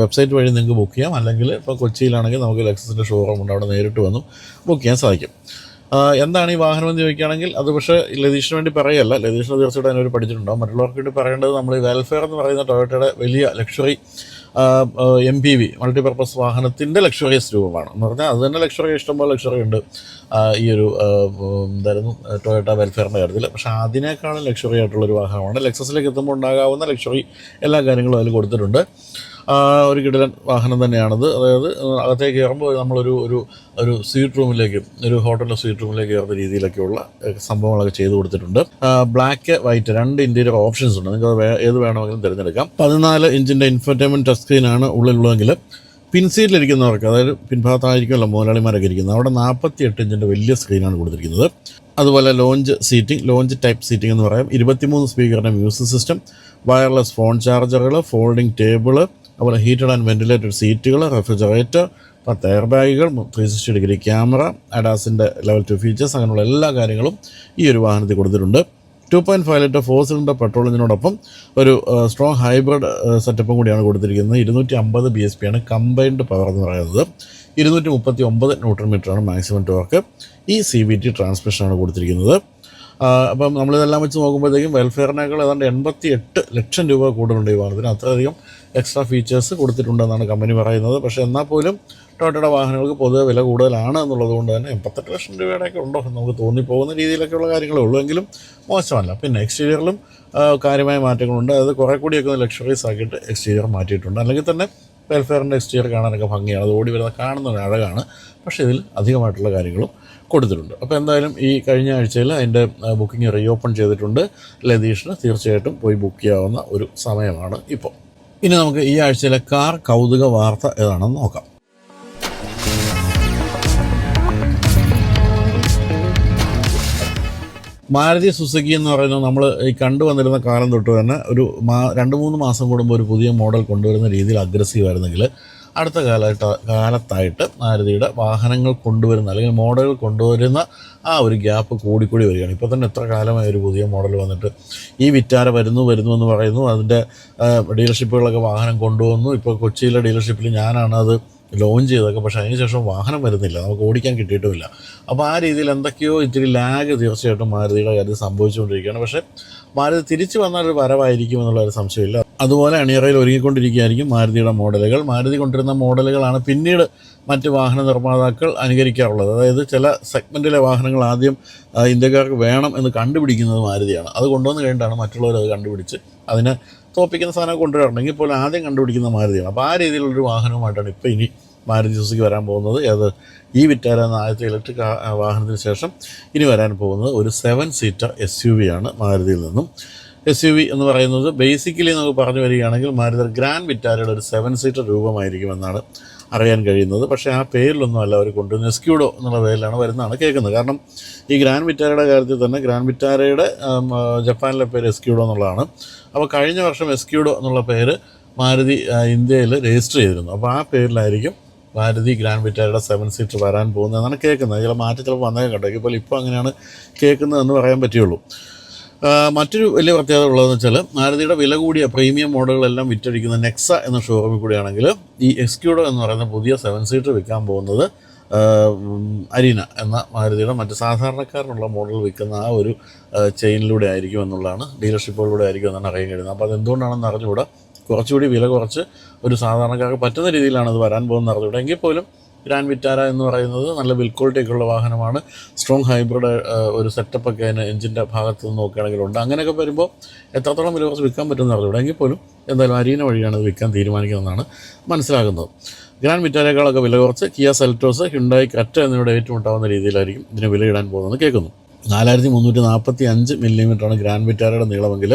വെബ്സൈറ്റ് വഴി നിങ്ങൾക്ക് ബുക്ക് ചെയ്യാം. അല്ലെങ്കിൽ ഇപ്പോൾ കൊച്ചിയിലാണെങ്കിൽ നമുക്ക് ലെക്സസിന്റെ ഷോറൂം ഉണ്ട്. അവിടെ നേരിട്ട് വന്നും ബുക്ക് ചെയ്യാൻ സാധിക്കും. എന്താണ് ഈ വാഹനം എന്ന് ചോദിക്കുകയാണെങ്കിൽ അത് പക്ഷേ ലതീഷിന് വേണ്ടി പറയല്ല. ലതീഷിന് തീർച്ചയായിട്ടും അതിനൊരു പഠിച്ചിട്ടുണ്ടാവും. മറ്റുള്ളവർക്ക് വേണ്ടി പറയേണ്ടത് നമ്മൾ ഈ വെൽഫെയർ എന്ന് പറയുന്ന ടൊയോട്ടയുടെ വലിയ luxury M P V multipurpose വാഹനത്തിന്റെ ലക്ഷറിയസ് രൂപമാണ്. എന്ന് പറഞ്ഞാൽ അത് തന്നെ ലക്ഷറി ഇഷ്ടംപോലെ ലക്ഷറി ഉണ്ട്. ഈ ഒരു എന്തായിരുന്നു ടൊയോട്ട വെൽഫെയറിന്റെ കാര്യത്തിൽ. പക്ഷേ അതിനേക്കാളും ലക്ഷറി ആയിട്ടുള്ളൊരു വാഹനമാണ്. ലെക്സസിലേക്ക് എത്തുമ്പോൾ ഉണ്ടാകാവുന്ന ലക്ഷറി എല്ലാ കാര്യങ്ങളും അതിൽ കൊടുത്തിട്ടുണ്ട്. ഒരു കിടലൻ വാഹനം തന്നെയാണത്. അതായത് അകത്തേക്ക് കയറുമ്പോൾ നമ്മളൊരു ഒരു ഒരു സ്വീറ്റ് റൂമിലേക്ക് ഒരു ഹോട്ടലിലെ സ്വീറ്റ് റൂമിലേക്ക് കയറുന്ന രീതിയിലൊക്കെയുള്ള സംഭവങ്ങളൊക്കെ ചെയ്തു കൊടുത്തിട്ടുണ്ട്. ബ്ലാക്ക് വൈറ്റ് രണ്ട് ഇന്റീരിയർ ഓപ്ഷൻസ് ഉണ്ട്. നിങ്ങൾക്ക് ഏത് വേണമെങ്കിലും തിരഞ്ഞെടുക്കാം. പതിനാല് ഇഞ്ചിന്റെ ഇൻഫർടൈൻമെന്റ് ടച്ച് സ്ക്രീനാണ് ഉള്ളിലുള്ളതെങ്കിൽ പിൻസീറ്റിലിരിക്കുന്നവർക്ക് അതായത് പിൻഭാഗത്തായിരിക്കുമല്ലോ മുതലാളിമാരൊക്കെ ഇരിക്കുന്നത് അവിടെ നാൽപ്പത്തി എട്ട് ഇഞ്ചിന്റെ വലിയ സ്ക്രീനാണ് കൊടുത്തിരിക്കുന്നത്. അതുപോലെ lounge seating lounge type seating എന്ന് പറയാം. ഇരുപത്തിമൂന്ന് സ്പീക്കറിന്റെ music system wireless phone chargers folding table അതുപോലെ ഹീറ്റഡ് ആൻഡ് വെന്റിലേറ്റഡ് സീറ്റുകൾ റെഫ്രിജറേറ്റർ പത്ത് എയർ ബാഗുകൾ ത്രീ സിക്സ്റ്റി ഡിഗ്രി ക്യാമറ അഡാസിന്റെ ലെവൽ ടു ഫീച്ചേഴ്സ് അങ്ങനെയുള്ള എല്ലാ കാര്യങ്ങളും ഈ ഒരു വാഹനത്തിൽ കൊടുത്തിട്ടുണ്ട്. Two point five litre four cylinder petrol എഞ്ചിനോടൊപ്പം ഒരു സ്ട്രോങ് ഹൈബ്രിഡ് സെറ്റപ്പും കൂടിയാണ് കൊടുത്തിരിക്കുന്നത്. ഇരുന്നൂറ്റി അമ്പത് ബി എസ് പി ആണ് കമ്പൈൻഡ് പവർ എന്ന് പറയുന്നത്. ഇരുന്നൂറ്റി മുപ്പത്തി ഒമ്പത് ന്യൂട്രൺ മീറ്ററാണ് മാക്സിമം ടോർക്ക് ഈ സി വി ടി ട്രാൻസ്മിഷനാണ് കൊടുത്തിരിക്കുന്നത്. അപ്പം നമ്മളിതെല്ലാം വെച്ച് നോക്കുമ്പോഴത്തേക്കും വെൽഫെയറിനേക്കാൾ ഏതാണ്ട് എൺപത്തി എട്ട് ലക്ഷം രൂപ കൂടുതലുണ്ട് ഈ വാഹനത്തിന്. അത്രയധികം എക്സ്ട്രാ ഫീച്ചേഴ്സ് കൊടുത്തിട്ടുണ്ടെന്നാണ് കമ്പനി പറയുന്നത്. പക്ഷേ എന്നാൽ പോലും ടൊയോട്ടയുടെ വാഹനങ്ങൾക്ക് പൊതുവെ വില കൂടുതലാണ് എന്നുള്ളത് കൊണ്ട് തന്നെ എൺപത്തെട്ട് ലക്ഷം രൂപയുടെയൊക്കെ ഉണ്ടോ എന്ന് നമുക്ക് തോന്നിപ്പോകുന്ന രീതിയിലൊക്കെയുള്ള കാര്യങ്ങളേ ഉള്ളൂ. എങ്കിലും മോശമല്ല. പിന്നെ എക്സ്റ്റീരിയറിലും കാര്യമായ മാറ്റങ്ങളുണ്ട്. അത് കുറേ കൂടിയൊക്കെ ലക്ഷറീസ് ആക്കിയിട്ട് എക്സ്റ്റീരിയർ മാറ്റിയിട്ടുണ്ട്. അല്ലെങ്കിൽ തന്നെ വെൽഫെയറിന്റെ എക്സ്റ്റീരിയർ കാണാനൊക്കെ ഭംഗിയാണ്. അത് ഓടി വരുന്ന കാണുന്ന ഒരു അഴകാണ്. പക്ഷേ ഇതിൽ അധികമായിട്ടുള്ള കാര്യങ്ങളും കൊടുത്തിട്ടുണ്ട്. അപ്പോൾ എന്തായാലും ഈ കഴിഞ്ഞ ആഴ്ചയിൽ അതിന്റെ ബുക്കിംഗ് റീ ഓപ്പൺ ചെയ്തിട്ടുണ്ട്. ലതീഷിന് തീർച്ചയായിട്ടും പോയി ബുക്ക് ചെയ്യാവുന്ന ഒരു സമയമാണ് ഇപ്പോൾ. ഇനി നമുക്ക് ഈ ആഴ്ചയിലെ കാർ കൗതുക വാർത്ത ഏതാണെന്ന് നോക്കാം. മാരുതി സുസുക്കി എന്ന് പറയുന്നത് നമ്മൾ ഈ കണ്ടുവന്നിരുന്ന കാലം തൊട്ട് തന്നെ ഒരു മാ രണ്ട് മൂന്ന് മാസം കൂടുമ്പോൾ ഒരു പുതിയ മോഡൽ കൊണ്ടുവരുന്ന രീതിയിൽ അഗ്രസീവ് ആയിരുന്നെങ്കിൽ അടുത്ത കാലഘട്ട കാലത്തായിട്ട് മാരുതിയുടെ വാഹനങ്ങൾ കൊണ്ടുവരുന്ന അല്ലെങ്കിൽ മോഡലുകൾ കൊണ്ടുവരുന്ന ആ ഒരു ഗ്യാപ്പ് കൂടിക്കൂടി വരികയാണ്. ഇപ്പോൾ തന്നെ എത്ര കാലമായി ഒരു പുതിയ മോഡൽ വന്നിട്ട് ഈ വിറ്റാര വരുന്നു വരുന്നു എന്ന് പറയുന്നു. അതിന്റെ ഡീലർഷിപ്പുകളൊക്കെ വാഹനം കൊണ്ടുവന്നു. ഇപ്പോൾ കൊച്ചിയിലെ ഡീലർഷിപ്പിൽ ഞാനാണ് അത് ലോഞ്ച് ചെയ്തൊക്കെ പക്ഷേ അതിനുശേഷം വാഹനം വരുന്നില്ല. നമുക്ക് ഓടിക്കാൻ കിട്ടിയിട്ടുമില്ല. അപ്പോൾ ആ രീതിയിൽ എന്തൊക്കെയോ ഇത്തിരി ലാഗ് തീർച്ചയായിട്ടും മാരുതിയുടെ കാര്യത്തിൽ സംഭവിച്ചുകൊണ്ടിരിക്കുകയാണ്. പക്ഷേ മാരുതി തിരിച്ചു വന്നാൽ ഒരു വരവായിരിക്കും എന്നുള്ള ഒരു സംശയമില്ല. അതുപോലെ അണിയറയിൽ ഒരുങ്ങിക്കൊണ്ടിരിക്കുകയായിരിക്കും മാരുതിയുടെ മോഡലുകൾ. മാരുതി കൊണ്ടിരുന്ന മോഡലുകളാണ് പിന്നീട് മറ്റ് വാഹന നിർമ്മാതാക്കൾ അനുകരിക്കാറുള്ളത്. അതായത് ചില സെഗ്മെന്റിലെ വാഹനങ്ങൾ ആദ്യം ഇന്ത്യക്കാർക്ക് വേണം എന്ന് കണ്ടുപിടിക്കുന്നത് മാരുതിയാണ്. അത് കൊണ്ടുവന്ന് കഴിഞ്ഞിട്ടാണ് മറ്റുള്ളവർ അത് കണ്ടുപിടിച്ച് അതിനെ തോപ്പിക്കുന്ന സാധനം കൊണ്ടുവരണമെങ്കിൽ പോലും ആദ്യം കണ്ടുപിടിക്കുന്ന മാരുതിയാണ്. അപ്പോൾ ആ രീതിയിലുള്ളൊരു വാഹനവുമായിട്ടാണ് ഇപ്പോൾ ഇനി മാരുതി സുസുക്കി വരാൻ പോകുന്നത്. അത് ഈ വിറ്റാര എന്ന ആദ്യത്തെ ഇലക്ട്രിക് വാഹനത്തിന് ശേഷം ഇനി വരാൻ പോകുന്നത് ഒരു seven seater S U V ആണ് മാരുതിയിൽ നിന്നും. എസ് യു വി എന്ന് പറയുന്നത് ബേസിക്കലി നമുക്ക് പറഞ്ഞു വരികയാണെങ്കിൽ മാരുതി ഗ്രാൻഡ് വിറ്റാരയുടെ ഒരു സെവൻ സീറ്റർ രൂപമായിരിക്കുമെന്നാണ് അറിയാൻ കഴിയുന്നത്. പക്ഷേ ആ പേരിലൊന്നും അല്ല അവർ കൊണ്ടുവന്ന് എസ്ക്യൂഡോ എന്നുള്ള പേരിലാണ് വരുന്നതാണ് കേൾക്കുന്നത്. കാരണം ഈ ഗ്രാൻഡ് വിറ്റാരയുടെ കാര്യത്തിൽ തന്നെ ഗ്രാൻഡ് വിറ്റാരയുടെ ജപ്പാനിലെ പേര് എസ്ക്യൂഡോ എന്നുള്ളതാണ്. അപ്പോൾ കഴിഞ്ഞ വർഷം എസ്ക്യൂഡോ എന്നുള്ള പേര് മാരുതി ഇന്ത്യയിൽ രജിസ്റ്റർ ചെയ്തിരുന്നു. അപ്പോൾ ആ പേരിലായിരിക്കും മാരുതി ഗ്രാൻഡ് വിറ്റാരയുടെ സെവൻ സീറ്റർ വരാൻ പോകുന്നതെന്നാണ് കേൾക്കുന്നത്. ചില മാറ്റം ചിലപ്പോൾ വന്നേ കേട്ടോ. ഇപ്പോൾ ഇപ്പോൾ അങ്ങനെയാണ് കേൾക്കുന്നതെന്ന് പറയാൻ പറ്റുള്ളൂ മറ്റൊരു വലിയ പ്രത്യേകത ഉള്ളതെന്ന് വെച്ചാൽ മാരുതിയുടെ വില കൂടിയ പ്രീമിയം മോഡലുകളെല്ലാം വിറ്റഴിക്കുന്ന നെക്സ എന്ന ഷോറൂമിൽ കൂടിയാണെങ്കിൽ ഈ എക്സ്ക്യൂഡോ എന്ന് പറയുന്ന പുതിയ സെവൻ സീറ്റർ വിൽക്കാൻ പോകുന്നത് അരീന എന്ന മാരുതിയുടെ മറ്റ് സാധാരണക്കാരനുള്ള മോഡൽ വിൽക്കുന്ന ആ ഒരു ചെയിനിലൂടെ ആയിരിക്കും എന്നുള്ളതാണ്. ഡീലർഷിപ്പുകളിലൂടെ ആയിരിക്കും എന്നാണ് അറിയാൻ കഴിയുന്നത്. അപ്പോൾ അതെന്തുകൊണ്ടാണെന്ന് അറിഞ്ഞുകൂടാ? കുറച്ചുകൂടി വില കുറച്ച് ഒരു സാധാരണക്കാർക്ക് പറ്റുന്ന രീതിയിലാണ് അത് വരാൻ പോകുന്നത്. അറിഞ്ഞൂടാ എങ്കിൽ പോലും ഗ്രാൻഡ് വിറ്റാര എന്ന് പറയുന്നത് നല്ല ബിൽ ക്വാളിറ്റി ഒക്കെ ഉള്ള വാഹനമാണ്. സ്ട്രോങ് ഹൈബ്രിഡ് ഒരു സെറ്റപ്പൊക്കെ അതിന് എഞ്ചിന്റെ ഭാഗത്ത് നിന്ന് നോക്കുകയാണെങ്കിൽ ഉണ്ട്. അങ്ങനെയൊക്കെ വരുമ്പോൾ എത്രത്തോളം വില കുറച്ച് വിൽക്കാൻ പറ്റുമെന്ന് അറിഞ്ഞൂടാ എങ്കിൽ പോലും എന്തായാലും അരീന വഴിയാണ് ഇത് വിൽക്കാൻ തീരുമാനിക്കുന്നതെന്നാണ് മനസ്സിലാകുന്നത്. ഗ്രാൻഡ് വിറ്റാരേക്കാളൊക്കെ വില കുറച്ച് കിയ സെൽറ്റോസ് ഹിണ്ടായി കറ്റ എന്നിവയുടെ ഏറ്റുമുട്ടാവുന്ന രീതിയിലായിരിക്കും ഇതിന് വിലയിടാൻ പോകുന്നത് കേൾക്കുന്നു. നാലായിരത്തി മുന്നൂറ്റി നാൽപ്പത്തി അഞ്ച് മില്ലിമീറ്ററാണ് ഗ്രാൻഡ് വിറ്റാരയുടെ നീളമെങ്കിൽ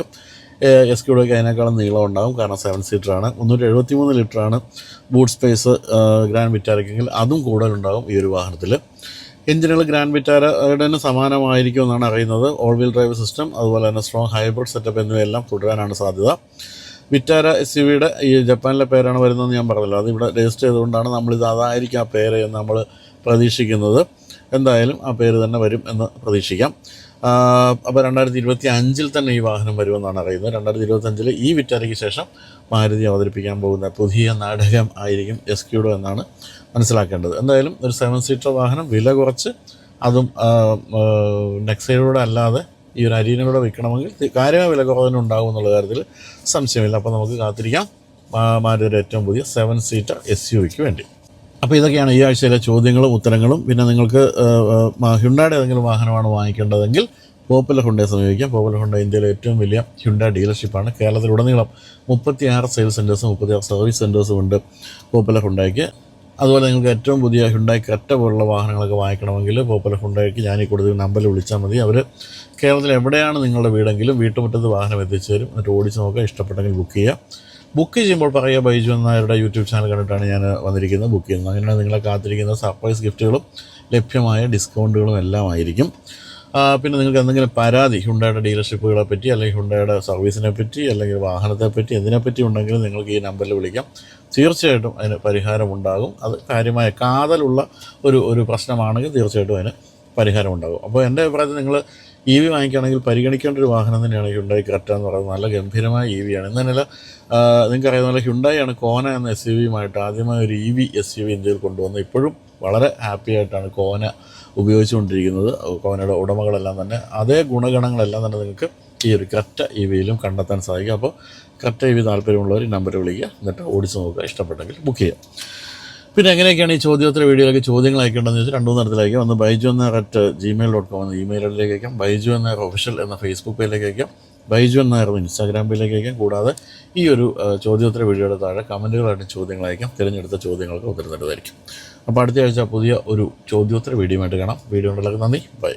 എസ് ക്യൂഡൊക്കെ അതിനേക്കാളും നീളം ഉണ്ടാകും കാരണം സെവൻ സീറ്ററാണ് മുന്നൂറ്റി എഴുപത്തി മൂന്ന് ലിറ്ററാണ് ബൂട്ട് സ്പേസ് ഗ്രാൻഡ് വിറ്റാരയ്ക്കെങ്കിൽ അതും കൂടുതലുണ്ടാകും ഈ ഒരു വാഹനത്തിൽ എഞ്ചിനുകൾ ഗ്രാൻഡ് വിറ്റാരയുടെ തന്നെ സമാനമായിരിക്കും എന്നാണ് അറിയുന്നത്. ഓൾ വീൽ ഡ്രൈവ് സിസ്റ്റം അതുപോലെ തന്നെ സ്ട്രോങ് ഹൈബ്രിഡ് സെറ്റപ്പ് എന്നിവയെല്ലാം തുടരാനാണ് സാധ്യത. വിറ്റാര എസ് യു വിയുടെ ഈ ജപ്പാനിലെ പേരാണ് വരുന്നതെന്ന് ഞാൻ പറഞ്ഞല്ലോ. അത് ഇവിടെ രജിസ്റ്റർ ചെയ്തുകൊണ്ടാണ് നമ്മളിത് അതായിരിക്കും ആ പേര് എന്ന് നമ്മൾ പ്രതീക്ഷിക്കുന്നത്. എന്തായാലും ആ പേര് തന്നെ വരും എന്ന് പ്രതീക്ഷിക്കാം. അപ്പോൾ രണ്ടായിരത്തി ഇരുപത്തി അഞ്ചിൽ തന്നെ ഈ വാഹനം വരുമെന്നാണ് അറിയുന്നത്. രണ്ടായിരത്തി ഇരുപത്തി അഞ്ചിൽ ഈ വിറ്റാരയ്ക്ക് ശേഷം മാരുതി അവതരിപ്പിക്കാൻ പോകുന്ന പുതിയ നാടകം ആയിരിക്കും എസ്ക്യൂഡോ എന്നാണ് മനസ്സിലാക്കേണ്ടത്. എന്തായാലും ഒരു സെവൻ സീറ്റർ വാഹനം വില കുറച്ച് അതും നെക്സൈഡിലൂടെ അല്ലാതെ ഈ ഒരു അരീനയുടെ വിൽക്കണമെങ്കിൽ കാര്യമായ വില കുറവിന് ഉണ്ടാകും എന്നുള്ള കാര്യത്തിൽ സംശയമില്ല. അപ്പോൾ നമുക്ക് കാത്തിരിക്കാം. മാരുതിയുടെ ഏറ്റവും പുതിയ സെവൻ സീറ്റർ എസ് യു വിക്ക് വേണ്ടി. അപ്പോൾ ഇതൊക്കെയാണ് ഈ ആഴ്ചയിലെ ചോദ്യങ്ങളും ഉത്തരങ്ങളും. പിന്നെ നിങ്ങൾക്ക് ഹ്യുണ്ടായുടെ ഏതെങ്കിലും വാഹനമാണ് വാങ്ങിക്കേണ്ടതെങ്കിൽ പോപ്പുലർ ഹുണ്ടയെ സമീപിക്കാം. പോപ്പുലർ ഹുണ്ട ഇന്ത്യയിലെ ഏറ്റവും വലിയ ഹ്യുണ്ട ഡീലർഷിപ്പാണ് കേരളത്തിലുടനീളം. മുപ്പത്തിയാറ് സെയിൽസ് സെന്റേഴ്സും മുപ്പത്തിയാറ് സർവീസ് സെന്റേഴ്സും ഉണ്ട് പോപ്പുലർ ഹുണ്ടയ്ക്ക്. അതുപോലെ നിങ്ങൾക്ക് ഏറ്റവും പുതിയ ഹുണ്ടായി കറ്റ പോലുള്ള വാഹനങ്ങളൊക്കെ വാങ്ങിക്കണമെങ്കിൽ പോപ്പുലർ ഹുണ്ടയ്ക്ക് ഞാൻ ഈ കൊടുത്ത നമ്പറിൽ വിളിച്ചാൽ മതി. അവർ കേരളത്തിൽ എവിടെയാണ് നിങ്ങളുടെ വീടെങ്കിലും വീട്ടുമുറ്റത്ത് വാഹനം എത്തിച്ചു തരും. എന്നിട്ട് ഓടിച്ച് നോക്കുക. ഇഷ്ടപ്പെട്ടെങ്കിൽ ബുക്ക് ചെയ്യുക. ബുക്ക് ചെയ്യുമ്പോൾ പറയുക ബൈജു എന്നായരുടെ യൂട്യൂബ് ചാനൽ കണ്ടിട്ടാണ് ഞാൻ വന്നിരിക്കുന്നത് ബുക്ക് ചെയ്യുന്നത്. അങ്ങനെ നിങ്ങളെ കാത്തിരിക്കുന്ന സർപ്രൈസ് ഗിഫ്റ്റുകളും ലഭ്യമായ ഡിസ്കൗണ്ടുകളും എല്ലാം ആയിരിക്കും. പിന്നെ നിങ്ങൾക്ക് എന്തെങ്കിലും പരാതി ഹുണ്ടയുടെ ഡീലർഷിപ്പുകളെ പറ്റി അല്ലെങ്കിൽ ഹുണ്ടയുടെ സർവീസിനെ പറ്റി അല്ലെങ്കിൽ വാഹനത്തെ പറ്റി എന്തിനെപ്പറ്റി ഉണ്ടെങ്കിലും നിങ്ങൾക്ക് ഈ നമ്പറിൽ വിളിക്കാം. തീർച്ചയായിട്ടും അതിന് പരിഹാരം ഉണ്ടാകും. അത് കാര്യമായ കാതലുള്ള ഒരു ഒരു പ്രശ്നമാണെങ്കിൽ തീർച്ചയായിട്ടും അതിന് പരിഹാരം ഉണ്ടാകും. അപ്പോൾ എന്റെ അഭിപ്രായത്തിൽ നിങ്ങൾ ഇ വി വാങ്ങിക്കുകയാണെങ്കിൽ പരിഗണിക്കേണ്ട ഒരു വാഹനം തന്നെയാണ് ഹ്യുണ്ടായി ക്രെറ്റ എന്ന് പറയുന്നത്. നല്ല ഗംഭീരമായ ഇ വിയാണ് ഇന്നല്ല നിങ്ങൾക്ക് അറിയാവുന്ന പോലെ ഹ്യുണ്ടായാണ് കോന എന്ന എസ് യു വിയുമായിട്ട് ആദ്യമായി ഒരു E V S U V ഇന്ത്യയിൽ കൊണ്ടുവന്ന് ഇപ്പോഴും വളരെ ഹാപ്പി ആയിട്ടാണ് കോന ഉപയോഗിച്ചുകൊണ്ടിരിക്കുന്നത്. കോനയുടെ ഉടമകളെല്ലാം തന്നെ. അതേ ഗുണഗണങ്ങളെല്ലാം തന്നെ നിങ്ങൾക്ക് ഈ ഒരു കറ്റ ഇ വിയിലും കണ്ടെത്താൻ സാധിക്കും. അപ്പോൾ കറ്റ ഇ വി താല്പര്യമുള്ളവർ ഈ നമ്പർ വിളിക്കുക. എന്നിട്ട് ഓടിച്ച് നോക്കുക. ഇഷ്ടപ്പെട്ടെങ്കിൽ ബുക്ക് ചെയ്യാം പിന്നെ എങ്ങനെയൊക്കെയാണ് ഈ ചോദ്യോത്തര വീഡിയോയിലേക്ക് ചോദ്യങ്ങൾ അയക്കേണ്ടതെന്ന് ചോദിച്ചാൽ രണ്ടു മൂന്ന് തരത്തിലേക്ക് ഒന്ന് ബൈജു എന്ന അറ്റ് ജിമെയിൽ ഡോട്ട് കോം എന്ന ഇമെയിൽ ഐഡിയിലേക്ക് അയക്കാം ബൈജു എന്ന ഒഫീഷ്യൽ എന്ന ഫേസ്ബുക്ക് പേജിലേക്ക് അയക്കാം ബൈജു എന്നായിരുന്നു ഇൻസ്റ്റാഗ്രാം പേജിലേക്ക് അയക്കാം കൂടാതെ ഈ ഒരു ചോദ്യോത്തര വീഡിയോയുടെ താഴെ കമന്റുകളായിട്ട് ചോദ്യങ്ങൾ അയക്കാം തിരഞ്ഞെടുത്ത ചോദ്യങ്ങൾക്ക് ഉത്തരം തരുന്നതായിരിക്കും അപ്പോൾ അടുത്ത ആഴ്ച പുതിയ ഒരു ചോദ്യോത്തര വീഡിയോ ആയിട്ട് കാണാം. വീഡിയോ ഉണ്ടല്ലോ നന്ദി. ബൈ.